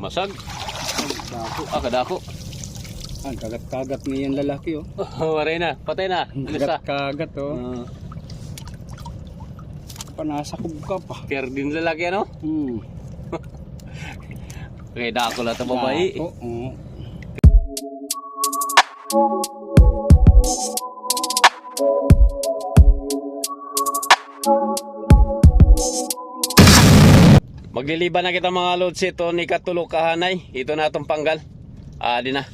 Masag. Dako. Ah, kadako. Ah, kagat-kagat ngayon lalaki oh. Waray na. Patay na. Na. Kagat-kagat oh. Uh, Panasakog ka pa. Pier din lalaki ano? Hmm. Okay, dako lang ito babae. Dako, oh. Magliliban na kita mga lods ito ni Katulo Kahanay. Ito na itong panggal. Ah, di na.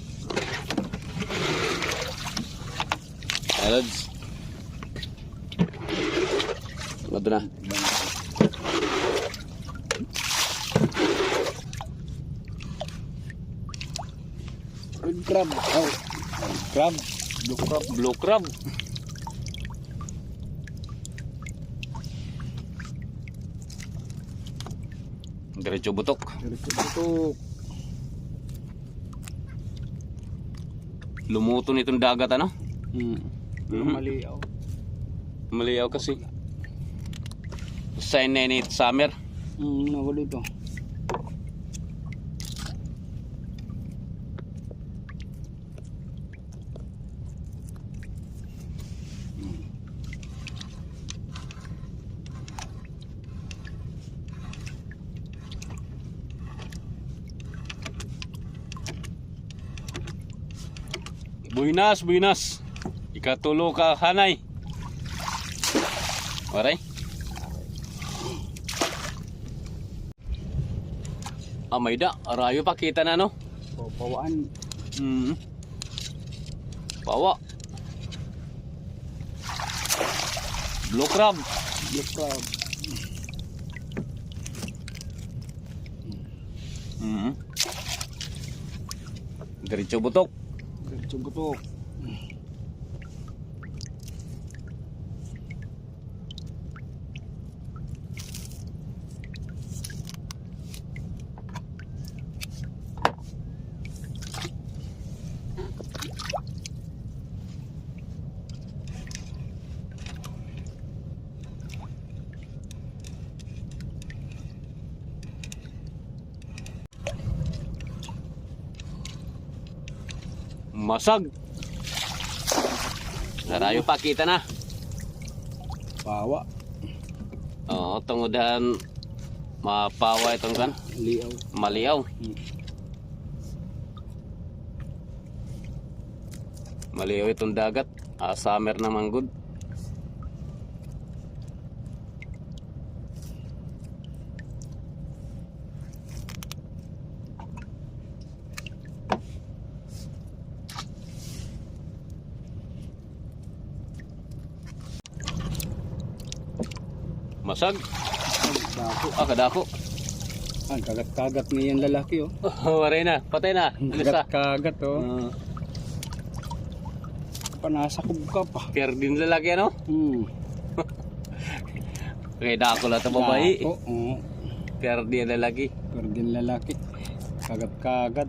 Ah, lods. Ito na. Red crab. Oh. Crab. Blue crab. Blue crab. Diretso butok. Ito. Lumuto nitong dagat ano? Hmm. Pero Mhm. mali. Maliyaw kasi. Sign na it summer. Hmm, nawala ito. Buinas, buinas. Ikatulo ka hanay. Aray. Ah, may da. Arayo pa kita na no. Pawaan. Hmm. Bawa. Blue crab. Blue crab. Hmm. Diretso butok. Diretso butok. Masag. Arayo pa kita na. Pawa. Oo, tungodan mapawa itong kan. Liaw. Maliyaw. Hmm. Maliyaw itong dagat. Ah, summer naman good. Masag. Dako. Ah, kadako. Ah, kagat-kagat ngayon lalaki oh. Waray na. Patay na. Na. Kagat-kagat oh. Uh, Panasakog ka pa. pier din lalaki ano? Hmm. Okay, dako lang ito babae. Dako, oh. Pier din lalaki. Pero din lalaki. Kagat-kagat.